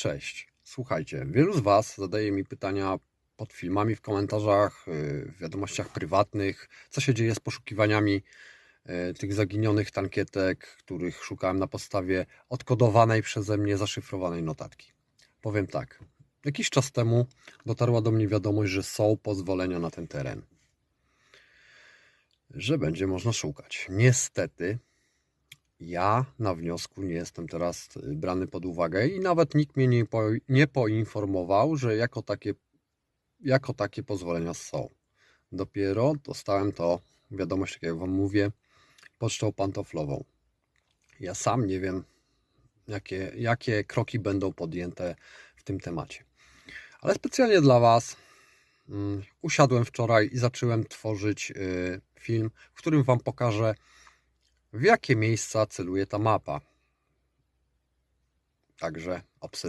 Cześć. Słuchajcie, wielu z Was zadaje mi pytania pod filmami, w komentarzach, yy, w wiadomościach prywatnych, co się dzieje z poszukiwaniami yy, tych zaginionych tankietek, których szukałem na podstawie odkodowanej przeze mnie zaszyfrowanej notatki. Powiem tak. Jakiś czas temu dotarła do mnie wiadomość, że są pozwolenia na ten teren. Że będzie można szukać. Niestety, ja na wniosku nie jestem teraz y, brany pod uwagę i nawet nikt mnie nie, po, nie poinformował, że jako takie, jako takie pozwolenia są. Dopiero dostałem to, wiadomość, tak jak Wam mówię, pocztą pantoflową. Ja sam nie wiem, jakie, jakie kroki będą podjęte w tym temacie. Ale specjalnie dla Was mm, usiadłem wczoraj i zacząłem tworzyć y, film, w którym Wam pokażę, w jakie miejsca celuje ta mapa. Także obserwujcie.